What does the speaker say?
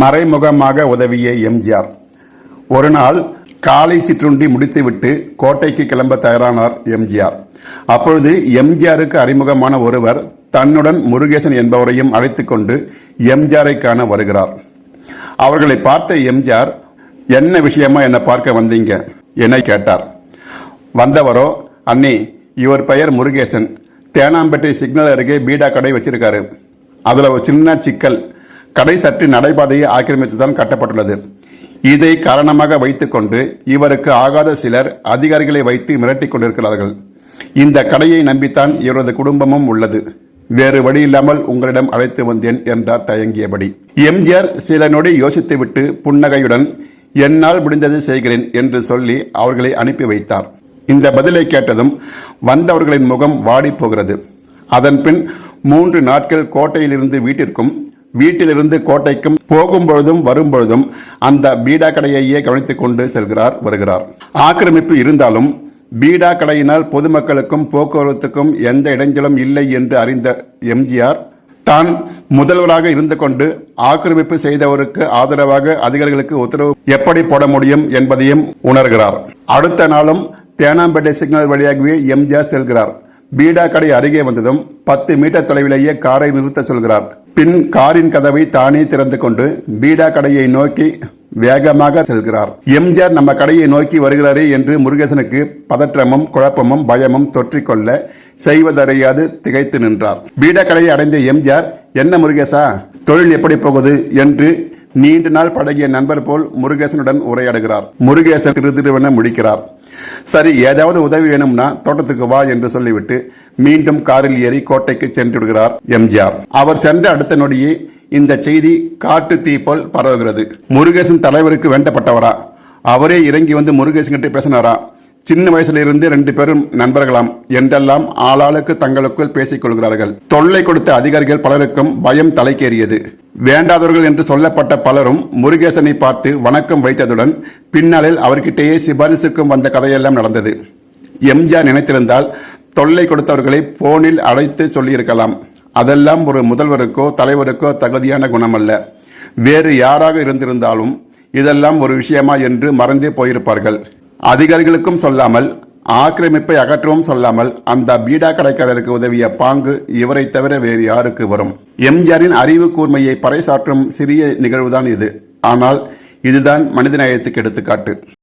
மறைமுகமாக உதவிய எம்ஜிஆர். ஒரு நாள் காலை சிற்றுண்டி முடித்துவிட்டு கோட்டைக்கு கிளம்ப தயாரானார் எம்ஜிஆர். அப்பொழுது எம்ஜிஆருக்கு அறிமுகமான ஒருவர் தன்னுடன் முருகேசன் என்பவரையும் அழைத்துக்கொண்டு எம்ஜிஆரை காண வருகிறார். அவர்களை பார்த்த எம்ஜிஆர் என்ன விஷயமா என்னை பார்க்க வந்தீங்க? என கேட்டார். வந்தவரோ அண்ணி இவர் பெயர் முருகேசன். தேனாம்பேட்டை சிக்னல் அருகே பீடா கடை வச்சிருக்காரு. அதுல ஒரு சின்ன சிக்கல். கடை சற்று நடைபாதையை ஆக்கிரமித்துதான் கட்டப்பட்டுள்ளது. இதை காரணமாக வைத்துக்கொண்டு இவருக்கு ஆகாத சிலர் அதிகாரிகளை வைத்து மிரட்டிக் கொண்டிருக்கிறார்கள். இந்த கடையை நம்பித்தான் இவரது குடும்பமும் உள்ளது. வேறு வழி இல்லாமல் உங்களிடம் அழைத்து வந்தேன் என்றார் தயங்கியபடி. எம்ஜிஆர் சில நொடி யோசித்துவிட்டு புன்னகையுடன் என்னால் முடிந்ததை செய்கிறேன் என்று சொல்லி அவர்களை அனுப்பி வைத்தார். இந்த பதிலை கேட்டதும் வந்தவர்களின் முகம் வாடி போகிறது அதன்பின் மூன்று நாட்கள் கோட்டையிலிருந்து வீட்டிற்கும் வீட்டிலிருந்து கோட்டைக்கும் போகும் பொழுதும் வரும் பொழுதும் அந்த பீடா கடையையே கவனித்துக் கொண்டு செல்கிறார் வருகிறார். ஆக்கிரமிப்பு இருந்தாலும் பீடா கடையினால் பொதுமக்களுக்கும் போக்குவரத்துக்கும் எந்த இடைஞ்சலும் இல்லை என்று அறிந்த எம்ஜிஆர் தான் முதல்வராக இருந்து கொண்டு ஆக்கிரமிப்பு செய்தவருக்கு ஆதரவாக அதிகாரிகளுக்கு உத்தரவு எப்படி போட முடியும் என்பதையும் உணர்கிறார். அடுத்த நாளும் தேனாம்பேட்டை சிக்னல் வழியாகவே எம்ஜிஆர் செல்கிறார். பீடா கடை அருகே வந்ததும் பத்து மீட்டர் தொலைவிலேயே காரை நிறுத்த சொல்கிறார். பின் காரின் கதவை தானே திறந்து கொண்டு பீடா கடையை நோக்கி வேகமாக செல்கிறார். எம்ஜிஆர் நம்ம கடையை நோக்கி வருகிறாரே என்று முருகேசனுக்கு பதற்றமும் குழப்பமும் பயமும் தொற்றிக்கொள்ள செய்வதறியாது திகைத்து நின்றார். பீடா கடையை அடைந்த எம்ஜிஆர் என்ன முருகேசா தொழில் எப்படி போகுது? என்று நீண்ட நாள் பழகிய நண்பர் போல் முருகேசனுடன் உரையாடுகிறார். முருகேசன் திரு திருவென முடிக்கிறார். சரி ஏதாவது உதவி வேணும்னா தோட்டத்துக்கு வா என்று சொல்லிவிட்டு மீண்டும் காரில் ஏறி கோட்டைக்கு சென்று விடுகிறார் எம்ஜிஆர். அவர் சென்ற அடுத்த நொடியே இந்த செய்தி காட்டு தீ போல் பரவுகிறது. முருகேசன் தலைவருக்கு வேண்டப்பட்டவரா? அவரே இறங்கி வந்து முருகேசன் கிட்ட பேசினாரா? சின்ன வயசுல இருந்து ரெண்டு பேரும் நண்பர்களாம். என்றெல்லாம் ஆளாளுக்கு தங்களுக்குள் பேசிக் கொள்கிறார்கள். தொல்லை கொடுத்த அதிகாரிகள் பலருக்கும் பயம் தலைக்கேறியது. வேண்டாதவர்கள் என்று சொல்லப்பட்ட பலரும் முருகேசனை பார்த்து வணக்கம் வைத்ததுடன் பின்னாளில் அவர்கிட்டயே சிபாரிசுக்கும் வந்த கதையெல்லாம் நடந்தது. எம்ஜிஆர் நினைத்திருந்தால் தொல்லை கொடுத்தவர்களை போனில் அழைத்து சொல்லியிருக்கலாம். அதெல்லாம் ஒரு முதல்வருக்கோ தலைவருக்கோ தகுதியான குணமல்ல. வேறு யாராக இருந்திருந்தாலும் இதெல்லாம் ஒரு விஷயமா என்று மறந்தே போயிருப்பார்கள். அதிகாரிகளுக்கும் சொல்லாமல் ஆக்கிரமிப்பை அகற்றவும் சொல்லாமல் அந்த பீடா கடைக்காரருக்கு உதவிய பாங்கு இவரை தவிர வேறு யாருக்கு வரும்? எம்ஜிஆரின் அறிவு கூர்மையை பறைசாற்றும் சிறிய நிகழ்வுதான் இது. ஆனால் இதுதான் மனிதநேயத்துக்கு எடுத்துக்காட்டு.